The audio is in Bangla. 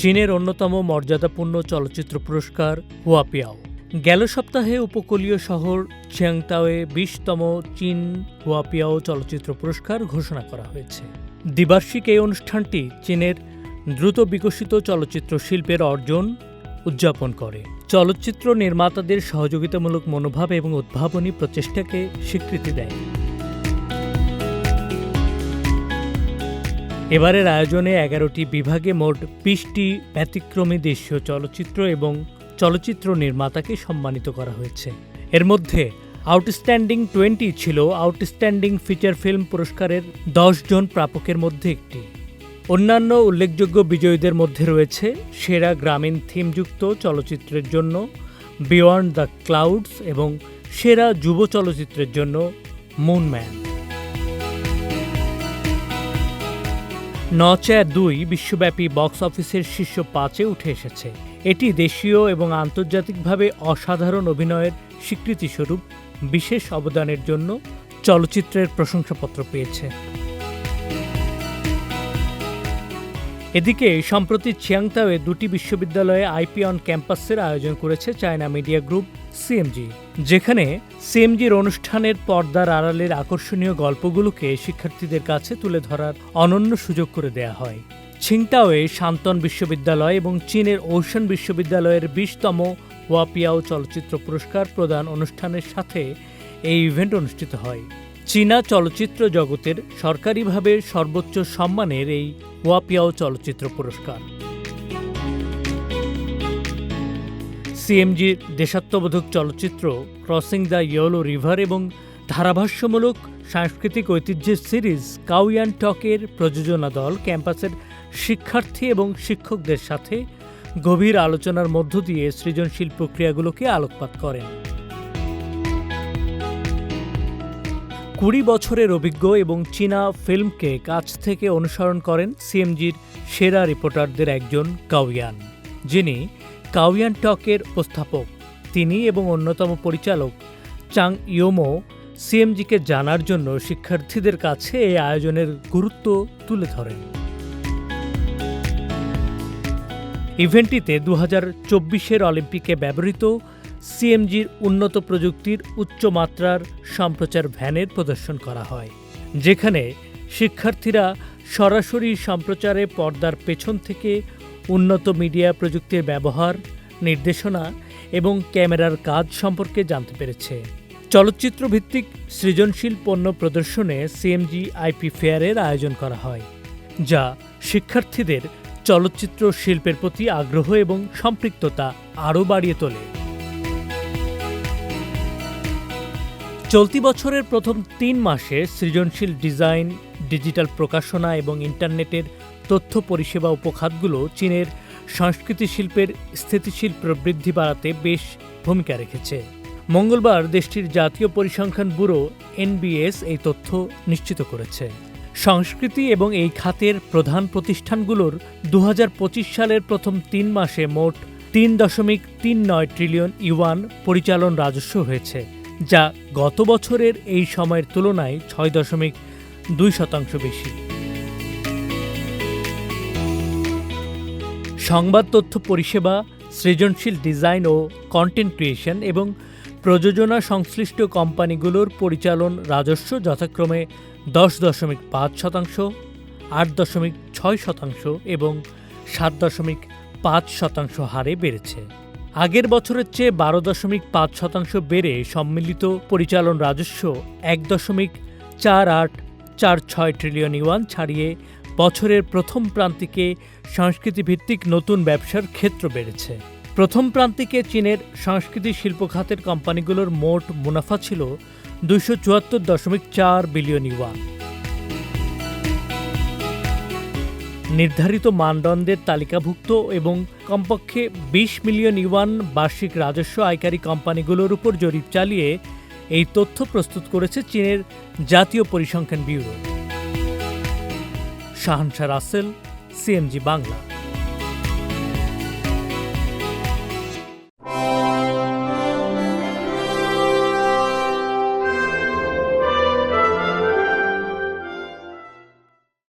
চীনের অন্যতম মর্যাদাপূর্ণ চলচ্চিত্র পুরস্কার হুয়াপিয়াও। গেল সপ্তাহে উপকূলীয় শহর চিয়াংতাওয়ে বিশতম চীন হুয়াপিয়াও চলচ্চিত্র পুরস্কার ঘোষণা করা হয়েছে। দ্বিবার্ষিক এই অনুষ্ঠানটি চীনের দ্রুত বিকশিত চলচ্চিত্র শিল্পের অর্জন উদযাপন করে। চলচ্চিত্র নির্মাতাদের সহযোগিতামূলক মনোভাব এবং উদ্ভাবনী প্রচেষ্টাকে স্বীকৃতি দেয়। এবারের আয়োজনে এগারোটি বিভাগে মোট বিশটি ব্যতিক্রমী দেশীয় চলচ্চিত্র এবং চলচ্চিত্র নির্মাতাকে সম্মানিত করা হয়েছে। এর মধ্যে আউটস্ট্যান্ডিং টোয়েন্টি ছিল আউটস্ট্যান্ডিং ফিচার ফিল্ম পুরস্কারের জন প্রাপকের মধ্যে একটি। অন্যান্য উল্লেখযোগ্য বিজয়ীদের মধ্যে রয়েছে সেরা গ্রামীণ থিমযুক্ত চলচ্চিত্রের জন্য বিয়ন্ড দ্য ক্লাউডস এবং সেরা যুব চলচ্চিত্রের জন্য মুনম্যান নচা দুই বিশ্বব্যাপী বক্স অফিসের শীর্ষ পাঁচে উঠে এসেছে। এটি দেশীয় এবং আন্তর্জাতিকভাবে অসাধারণ অভিনয়ের স্বীকৃতিস্বরূপ বিশেষ অবদানের জন্য চলচ্চিত্রের প্রশংসাপত্র পেয়েছে। এদিকে, সম্প্রতি চিয়াংতাওয়ে দুটি বিশ্ববিদ্যালয়ে আইপি অন ক্যাম্পাসের আয়োজন করেছে চায়না মিডিয়া গ্রুপ সিএমজি। যেখানে সিএমজির অনুষ্ঠানের পর্দার আড়ালের আকর্ষণীয় গল্পগুলোকে শিক্ষার্থীদের কাছে তুলে ধরার অনন্য সুযোগ করে দেয়া হয়। ছিংতাওয়ে শান্তন বিশ্ববিদ্যালয় এবং চীনের ওশান বিশ্ববিদ্যালয়ের বিশতম ওয়াপিয়াও চলচ্চিত্র পুরস্কার প্রদান অনুষ্ঠানের সাথে এই ইভেন্ট অনুষ্ঠিত হয়। চীনা চলচ্চিত্র জগতের সরকারিভাবে সর্বোচ্চ সম্মানের এই ওয়াপিয়াও চলচ্চিত্র পুরস্কার। সিএমজির দেশাত্মবোধক চলচ্চিত্র ক্রসিং দ্য ইয়েলো রিভার এবং ধারাভাষ্যমূলক সাংস্কৃতিক ঐতিহ্যের সিরিজ কাউয়ান টকের প্রযোজনা দল ক্যাম্পাসের শিক্ষার্থী এবং শিক্ষকদের সাথে গভীর আলোচনার মধ্য দিয়ে সৃজনশীল প্রক্রিয়াগুলোকে আলোকপাত করেন। কুড়ি বছরের অভিজ্ঞ এবং চীনা ফিল্মকে কাছ থেকে অনুসরণ করেন সিএমজির সেরা রিপোর্টারদের একজন কাউয়ান যিনি কাউয়ান টকের উপস্থাপক। তিনি এবং অন্যতম পরিচালক চাং ইয়োমো সিএমজিকে জানার জন্য শিক্ষার্থীদের কাছে এই আয়োজনের গুরুত্ব তুলে ধরেন। ইভেন্টটিতে দু হাজার চব্বিশের অলিম্পিকে ব্যবহৃত সিএমজির উন্নত প্রযুক্তির উচ্চমাত্রার সম্প্রচার ভ্যানের প্রদর্শন করা হয়, যেখানে শিক্ষার্থীরা সরাসরি সম্প্রচারে পর্দার পেছন থেকে উন্নত মিডিয়া প্রযুক্তির ব্যবহার, নির্দেশনা এবং ক্যামেরার কাজ সম্পর্কে জানতে পেরেছে। চলচ্চিত্র ভিত্তিক সৃজনশীল পণ্য প্রদর্শনে সিএমজি আইপি ফেয়ারের আয়োজন করা হয়, যা শিক্ষার্থীদের চলচ্চিত্র শিল্পের প্রতি আগ্রহ এবং সম্পৃক্ততা আরও বাড়িয়ে তোলে। চলতি বছরের প্রথম তিন মাসে সৃজনশীল ডিজাইন, ডিজিটাল প্রকাশনা এবং ইন্টারনেটের তথ্য পরিষেবা উপখাতগুলো চীনের সংস্কৃতি শিল্পের স্থিতিশীল প্রবৃদ্ধি বাড়াতে বেশ ভূমিকা রেখেছে। মঙ্গলবার দেশটির জাতীয় পরিসংখ্যান ব্যুরো এনবিএস এই তথ্য নিশ্চিত করেছে। সংস্কৃতি এবং এই খাতের প্রধান প্রতিষ্ঠানগুলোর দু হাজার পঁচিশ সালের প্রথম তিন মাসে মোট তিন দশমিক তিন নয় ট্রিলিয়ন ইউয়ান পরিচালন রাজস্ব হয়েছে, যা গত বছরের এই সময়ের তুলনায় ছয় দশমিক দুই শতাংশ বেশি। সংবাদ তথ্য পরিষেবা, সৃজনশীল ডিজাইন ও কন্টেন্ট ক্রিয়েশন এবং প্রযোজনা সংশ্লিষ্ট কোম্পানিগুলোর পরিচালন রাজস্ব যথাক্রমে দশ দশমিক পাঁচ শতাংশ, আট দশমিক ছয় শতাংশ এবং সাত দশমিক পাঁচ শতাংশ হারে বেড়েছে। আগের বছরের চেয়ে বারো দশমিক পাঁচ শতাংশ বেড়ে সম্মিলিত পরিচালন রাজস্ব এক দশমিক চার আট চার ছয় ট্রিলিয়ন ইউয়ান ছাড়িয়ে বছরের প্রথম প্রান্তিকে সংস্কৃতিভিত্তিক নতুন ব্যবসার ক্ষেত্র বেড়েছে। প্রথম প্রান্তিকে চীনের সংস্কৃতি শিল্প খাতের কোম্পানিগুলোর মোট মুনাফা ছিল দুইশো চুয়াত্তর দশমিক চার বিলিয়ন ইউয়ান। নির্ধারিত মানদণ্ডের তালিকাভুক্ত এবং কমপক্ষে বিশ মিলিয়ন ইউয়ান বার্ষিক রাজস্ব আয়কারী কোম্পানিগুলোর উপর জরিপ চালিয়ে এই তথ্য প্রস্তুত করেছে চীনের জাতীয় পরিসংখ্যান ব্যুরো। শাহানশা রাসেল সিএমজি বাংলা।